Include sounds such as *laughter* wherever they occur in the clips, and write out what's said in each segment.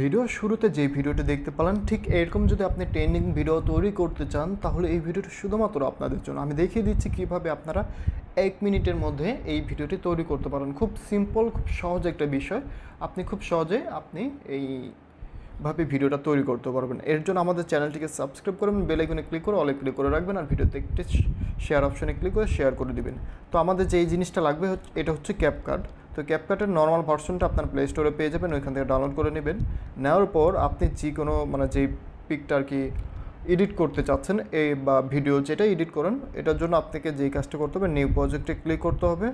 Video শুরুতে যে ভিডিওটি দেখতে পেলেন, ঠিক এরকম যদি আপনি ট্রেন্ডিং ভিডিও তৈরি করতে চান, তাহলে এই ভিডিওটা শুধুমাত্র আপনাদের জন্য। আমি দেখিয়ে দিচ্ছি কীভাবে আপনারা এক মিনিটের মধ্যে এই ভিডিওটি তৈরি করতে পারেন। খুব সিম্পল খুব সহজ একটা বিষয়। আপনি খুব সহজে আপনি এই ভাবে ভিডিওটা তৈরি করতে পারবেন। এর জন্য আমাদের চ্যানেলটিকে সাবস্ক্রাইব করবেন বেল আইকনে ক্লিক করে অলে ক্লিক করে রাখবেন আর ভিডিওতে একটি শেয়ার অপশনে ক্লিক করে শেয়ার করে দিবেন। তো আমাদের যে জিনিসটা লাগবে এটা হচ্ছে ক্যাপকার্ড তো ক্যাপকার্টের নর্মাল ভার্সনটা আপনার প্লে স্টোরে পেয়ে যাবেন, ওইখান থেকে ডাউনলোড করে নেবেন। নেওয়ার পর আপনি যে কোনো মানে যেই পিকটা আর কি এডিট করতে চাচ্ছেন এই বা ভিডিও যেটা এডিট করেন, এটার জন্য আপনাকে যেই কাজটা করতে হবে নিউ প্রজেক্টে ক্লিক করতে হবে।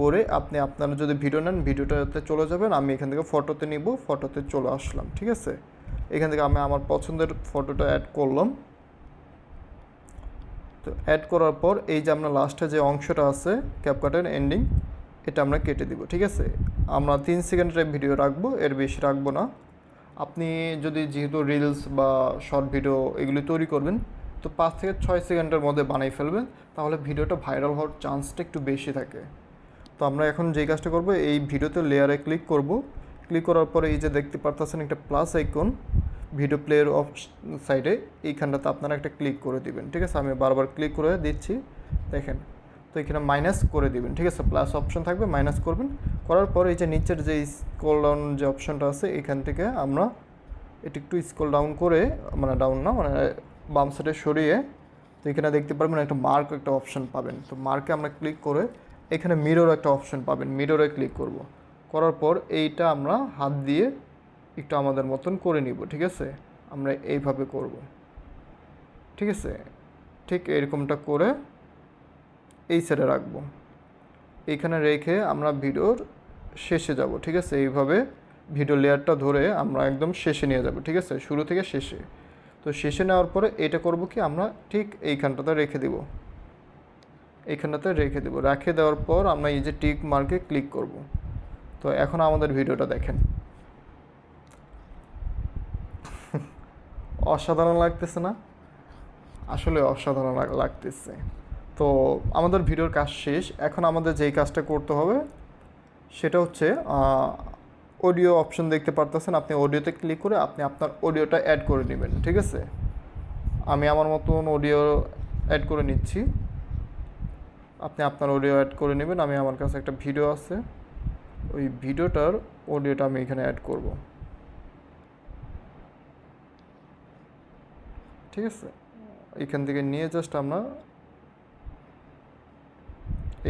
করে আপনি আপনারা যদি ভিডিও নেন, ভিডিওটাতে চলে যাবেন, আমি এখান থেকে ফটোতে নিব ফটোতে চলে আসলাম, ঠিক আছে? এখান থেকে আমি আমার পছন্দের ফটোটা অ্যাড করলাম। তো অ্যাড করার পর এই যে আমরা লাস্টে যে অংশটা আছে ক্যাপকাটের এন্ডিং এটা আমরা কেটে দিব, ঠিক আছে? আমরা তিন সেকেন্ডের ভিডিও রাখব, এর বেশি রাখব না। আপনি যদি যেহেতু রিলস বা শর্ট ভিডিও এগুলি তৈরি করবেন, তো পাঁচ থেকে ছয় সেকেন্ডের মধ্যে বানিয়ে ফেলবেন, তাহলে ভিডিওটা ভাইরাল হওয়ার চান্সটা একটু বেশি থাকে। তো আমরা এখন যে কাজটা করব, এই ভিডিওতে লেয়ারে ক্লিক করব। ক্লিক করার পরে এই যে দেখতে পারতেছেন একটা plus icon video player of সাইডে এইখানটাতে আপনারা একটা ক্লিক করে দিবেন, ঠিক আছে? আমি বারবার ক্লিক করে দিচ্ছি, দেখেন। তো এখানে মাইনাস করে দিবেন, ঠিক আছে? প্লাস অপশন থাকবে মাইনাস করবেন। করার পর এই যে নিচের যে স্ক্রল ডাউন যে অপশনটা আছে, এখান থেকে আমরা এটি একটু স্ক্রল ডাউন করে মানে ডাউন না মানে বাম সাইডে সরিয়ে তো এখানে দেখতে পারবেন একটা মার্ক একটা অপশন পাবেন। তো মার্কে আমরা ক্লিক করে এখানে মিরর একটা অপশন পাবেন মিররে ক্লিক করব। করার পর এইটা আমরা হাত দিয়ে একটু আমাদের মতন করে নিব, ঠিক আছে? আমরা এইভাবে করব। ঠিক আছে? ঠিক এরকমটা করে এই সাইডে রাখব। এইখানে রেখে আমরা ভিডিওর শেষে যাব, ঠিক আছে? এইভাবে ভিডিও লেয়ারটা ধরে আমরা একদম শেষে নিয়ে যাব, ঠিক আছে? শুরু থেকে শেষে। তো শেষে নেওয়ার পরে এটা করব কি? আমরা ঠিক এইখানটাতে রেখে দিব। এইখানটাতে রেখে দেবো। রেখে দেওয়ার পর আমরা এই যে টিক মার্কে ক্লিক করব। তো এখন আমাদের ভিডিওটা দেখেন। *laughs* অসাধারণ লাগতেছে না? আসলে অসাধারণ লাগতেছে। তো আমাদের ভিডিওর কাজ শেষ। এখন আমাদের যেই কাজটা করতে হবে, সেটা হচ্ছে অডিও অপশন দেখতে পারতেছেন, আপনি অডিওতে ক্লিক করে আপনি আপনার অডিওটা অ্যাড করে নেবেন, ঠিক আছে? আমি আমার মতন অডিও অ্যাড করে নিচ্ছি। আপনি আপনার অডিও অ্যাড করে নেবেন, আমি আমার কাছে একটা ভিডিও আছে। ওই ভিডিওটার অডিওটা আমি এখানে অ্যাড করব। ঠিক আছে? এখান থেকে নিয়ে জাস্ট আমরা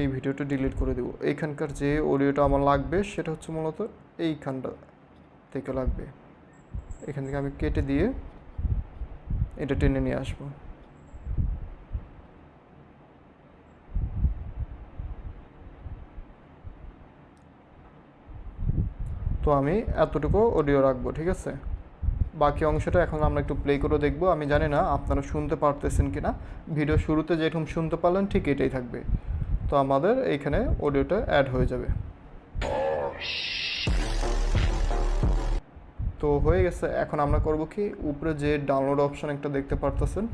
এই ভিডিওটা ডিলিট করে দেবো। এইখানকার যে অডিওটা আমার লাগবে, সেটা হচ্ছে মূলত এইখানটা থেকে লাগবে। এখান থেকে আমি কেটে দিয়ে এটা টেনে নিয়ে আসব। তো আমি এতটুকু অডিও রাখব, ঠিক আছে? বাকি অংশটা এখন আমরা একটু প্লে করে দেখব। আমি জানি না আপনারা শুনতে পারতেছেন কি না ভিডিও শুরুতে যেরকম শুনতে পারলেন, ঠিক এটাই থাকবে। তো আমাদের এইখানে অডিওটা অ্যাড হয়ে যাবে। তো হয়ে গেছে। এখন আমরা করব কি? উপরে যে ডাউনলোড অপশান একটা দেখতে পারতেছেন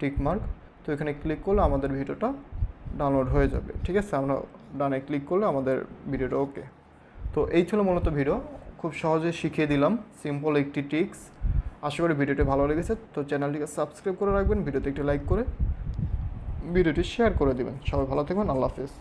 টিক মার্ক তো এখানে ক্লিক করলে আমাদের ভিডিওটা ডাউনলোড হয়ে যাবে। ঠিক আছে? আমরা ডানে ক্লিক করলে আমাদের ভিডিওটা ওকে তো এই ছিল মূলত ভিডিও। খুব সহজে শিখিয়ে দিলাম। সিম্পল একটি টিক্স আশা করি ভিডিওটি ভালো লেগেছে। তো চ্যানেলটিকে সাবস্ক্রাইব করে রাখবেন, ভিডিওতে একটি লাইক করে ভিডিওটি শেয়ার করে দেবেন। সবাই ভালো থাকবেন। আল্লাহ হাফিজ।